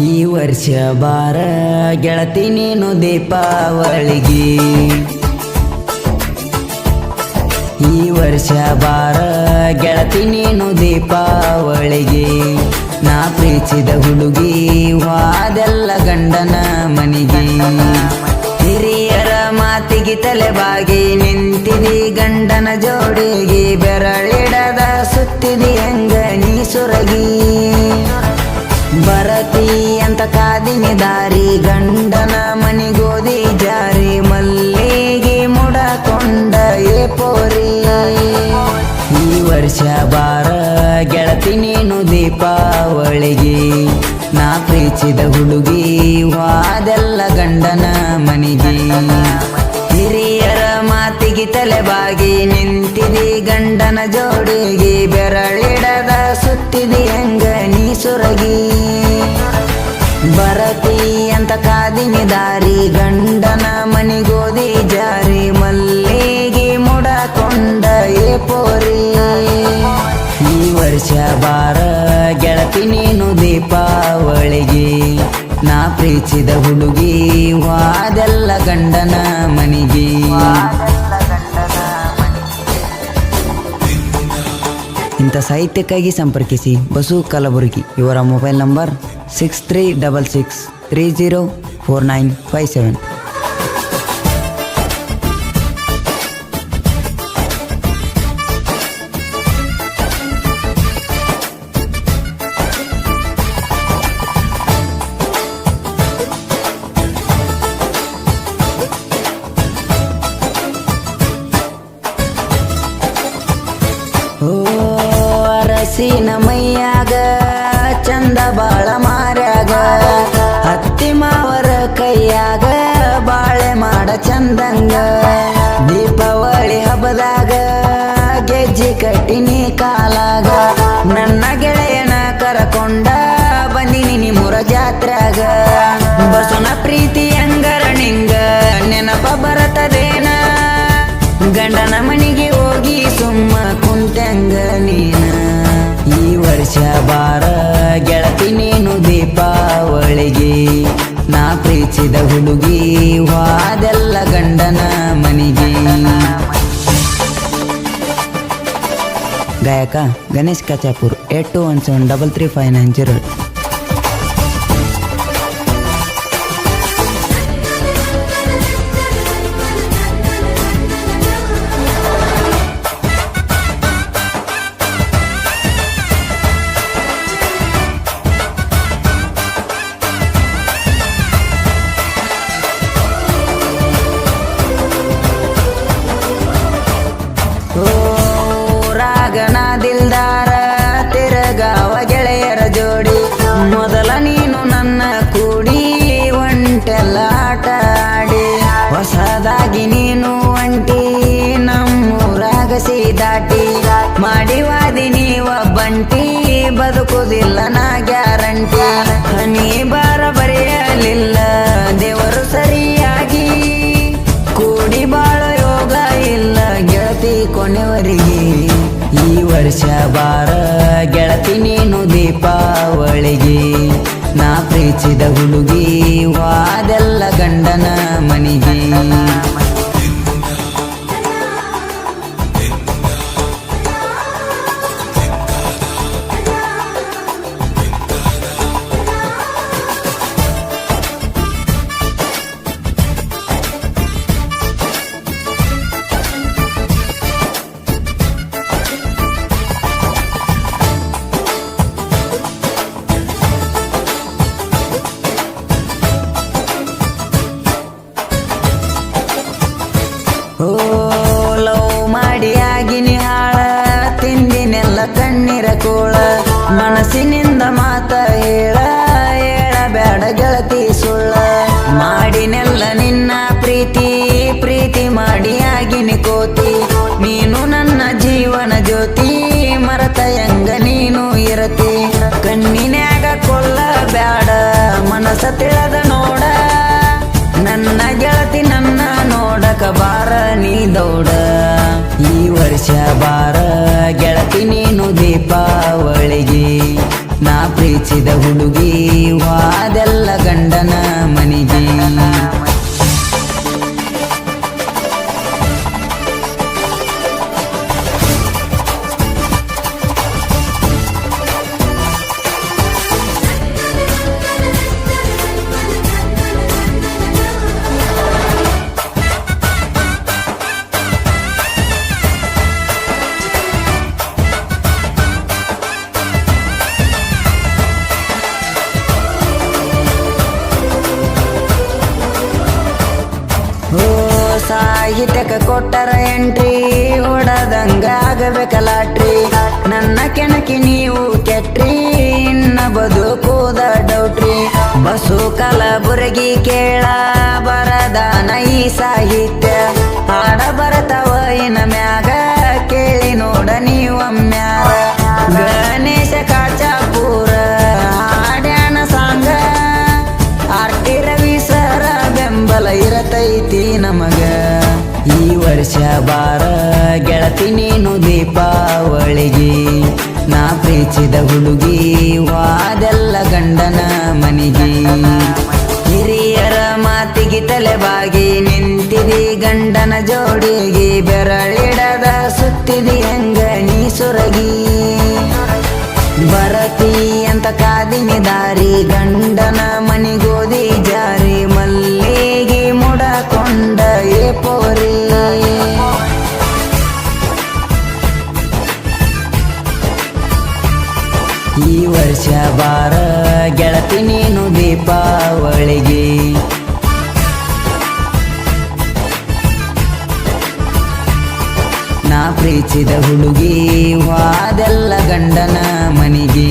ಈ ವರ್ಷ ಬಾರ ಗೆಳತಿ ನೀನು ದೀಪಾವಳಿಗೆ. ಈ ವರ್ಷ ಬಾರ ಗೆಳತಿ ನೀನು ದೀಪಾವಳಿಗೆ. ನಾ ಪ್ರೀತಿಸಿದ ಹುಡುಗಿ ವಾದೆಲ್ಲ ಗಂಡನ ಮನೆಗೆ. ಹಿರಿಯರ ಮಾತಿಗೆ ತಲೆಬಾಗಿ ನಿಂತಿದಿ ಗಂಡನ ಜೋಡಿಗೆ ಬೆರಳಿಡದ ಸುತ್ತಿದಿ ಹೆಂಗ ನೀ ಸುರಗಿ. ದಾರಿ ಗಂಡನ ಮನಿಗೋದಿ ಜಾರಿ ಮಲ್ಲಿಗೆ ಮುಡಕೊಂಡ ಏ ಪೋರಿ. ಈ ವರ್ಷ ಬಾರ ಗೆಳತಿ ನೀನು ದೀಪಾವಳಿಗೆ. ನಾ ಪ್ರೀತಿಸಿದ ಹುಡುಗಿ ವಾದೆಲ್ಲ ಗಂಡನ ಮನಿಗೆ. ಹಿರಿಯರ ಮಾತಿಗೆ ತಲೆಬಾಗಿ ನಿಂತಿದಿ ಗಂಡನ ಜೋಡಿಗೆ ಬೆರಳಿಡದ ಕಾದಿನಿ ದಾರಿ, ಗಂಡನ ಮನಿಗೋದಿ ಜಾರಿ, ಮಲ್ಲಿಗೆ ಮುಡಕೊಂಡ ಏ ಪೋರಿ. ಈ ವರ್ಷ ಬಾರ ಗೆಳತಿ ನೀನು ದೀಪಾವಳಿಗೆ, ನಾ ಪ್ರೀತಿದ ಹುಡುಗಿ ವಾದೆಲ್ಲ ಗಂಡನ ಮನಿಗೆ. ಇಂಥ ಸಾಹಿತ್ಯಕ್ಕಾಗಿ ಸಂಪರ್ಕಿಸಿ ಬಸು ಕಲಬುರಗಿ, ಇವರ mobile number six three double six three zero four nine five seven ಚಂದಂಗ Deepavali ಹಬ್ಬದಾಗ ಗೆಜ್ಜಿ ಕಟ್ಟಿನಿ ಕಾಲಾಗ. ನನ್ನ ಗೆಳೆಯನ ಕರಕೊಂಡ ಬಂದಿನಿ ನಿಮ್ಮೂರ ಜಾತ್ರಾಗ ಬಸವನ ಪ್ರೀತಿ ಹಂಗರ ನಿಂಗ? ನೆನಪ ಬರತದೇನ? ಗಂಡನ ಮನೆಗೆ ಹೋಗಿ ಸುಮ್ಮ ಕುಂತಂಗ ನೀನ? ಈ ವರ್ಷ ಬಾರ ಗೆಳತಿ ನೀನು ದೀಪಾವಳಿಗೆ ನಾ ಪ್ರೀತಿದ ಹುಡುಗಿ, ವಾದೆಲ್ಲ ಗಂಡನ ಮನಿಗೆ. ಗಾಯಕ Ganesh Kachapur eight two one seven double three five nine zero ಆಟ ಆಡಿ ಹೊಸದಾಗಿ ನೀನು ಅಂಟಿ, ನಮ್ಮೂರಾಗ ಸೀದಾಟಿ. ಮಾಡಿವಾದಿ ನೀವ ಬಂಟಿ, ಬದುಕುದಿಲ್ಲ ನಾ ಗ್ಯಾರಂಟಿ. ನೀ ಬಾರ ಬರೆಯಲಿಲ್ಲ, ದೇವರು ಸರಿಯಾಗಿ. ಕೂಡಿ ಬಾಳ ಯೋಗ ಇಲ್ಲ, ಗೆಳತಿ ಕೊನೆವರಿಗೆ. ಈ ವರ್ಷ ಬಾರ ಗೆಳತಿ ನೀನು ದೀಪಾವಳಿಗೆ. ನಾ ಪ್ರೀತಿದ ಹುಡುಗಿ, ವಾದೆಲ್ಲ ಗಂಡನ ಮನಿಗೆ. ಬಾರ ನೀ ದೌಡ. ಈ ವರ್ಷ ಬಾರ ಗೆಳತಿ ನೀನು ದೀಪಾವಳಿಗೆ. ನಾ ಪ್ರೀತಿದ ಹುಡುಗಿ, ವಾದೆಲ್ಲ ಗಂಡನ ಮನಿಗೆ. ಸಾಹಿತ್ಯಕ ಕೊಟ್ಟರ ಎಂಟ್ರಿ ಓಡದಂಗ ಆಗಬೇಕ ಲಾಟ್ರಿ ನನ್ನ ಕೆಣಕಿ ನೀವು ಕೆಟ್ರಿ, ಇನ್ನ ಬದುಕುದ ಡೌಟ್ರಿ. ಬಸು ಕಲಬುರಗಿ ಕೇಳ, ಬರದಾನ ಈ ಸಾಹಿತ್ಯ. ಹಾಡ ಬರತವ ವರ್ಷ ಬಾರ, ಗೆಳತಿ ನೀನು ದೀಪಾವಳಿಗೆ. ನಾ ಪ್ರೀತಿದ ಹುಡುಗಿ, ವಾದೆಲ್ಲ ಗಂಡನ ಮನೆಗೆ. ಹಿರಿಯರ ಮಾತಿಗೆ ತಲೆಬಾಗಿ ನಿಂತಿದಿ, ಗಂಡನ ಜೋಡಿಗೆ ಬೆರಳಿಡದ ಸುತ್ತಿದಿ, ಹೆಂಗ ನೀ ಸುರಗಿ. ಬರತಿ ಅಂತ ಕಾದಿನಿ ದಾರಿ ಗಂಡನ ಈ ವರ್ಷ ಬಾರ ಗೆಳತಿ ನೀನು ದೀಪಾವಳಿಗೆ. ನಾ ಪ್ರೀತಿದ ಹುಡುಗಿ ವಾದೆಲ್ಲ ಗಂಡನ ಮನಿಗೆ.